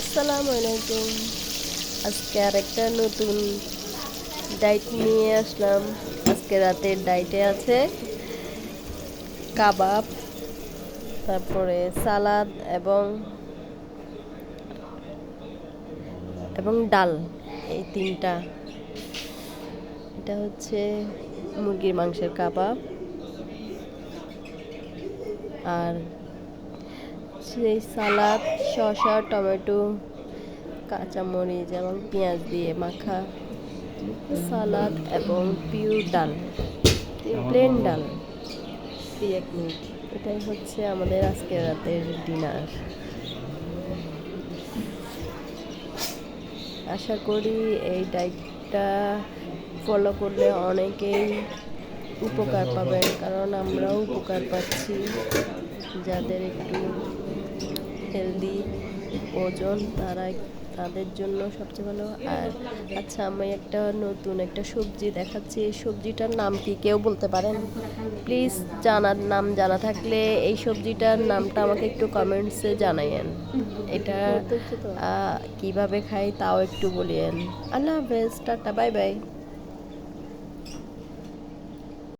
আসসালামু আলাইকুম। আজকে আর একটা নতুন ডাইট নিয়ে আসলাম। আজকে রাতের ডাইটে আছে কাবাব, তারপরে সালাদ এবং এবং ডাল, এই তিনটা। এটা হচ্ছে মুরগির মাংসের কাবাব। আর সেই সালাদ, শসা, টমেটো, কাঁচামরিচ এবং পেঁয়াজ দিয়ে মাখা সালাদ এবং পিওর ডাল, প্লেন ডাল। এক মিনিট। এটাই হচ্ছে আমাদের আজকের রাতের ডিনার। আশা করি এই ডায়েটটা ফলো করলে অনেকেই উপকার পাবেন, কারণ আমরাও উপকার পাচ্ছি। যাদের একটু হেলদি ওজন তারা তাদের জন্য সবচেয়ে ভালো। আর আচ্ছা আমি একটা নতুন একটা সবজি দেখাচ্ছি। এই সবজিটার নাম কি কেউ বলতে পারেন? প্লিজ জানার নাম জানা থাকলে এই সবজিটার নামটা আমাকে একটু কমেন্টসে জানাইয়েন। এটা কীভাবে খাই তাও একটু বলিয়েন। আল্লাহ হাফেজ টাটা বাই বাই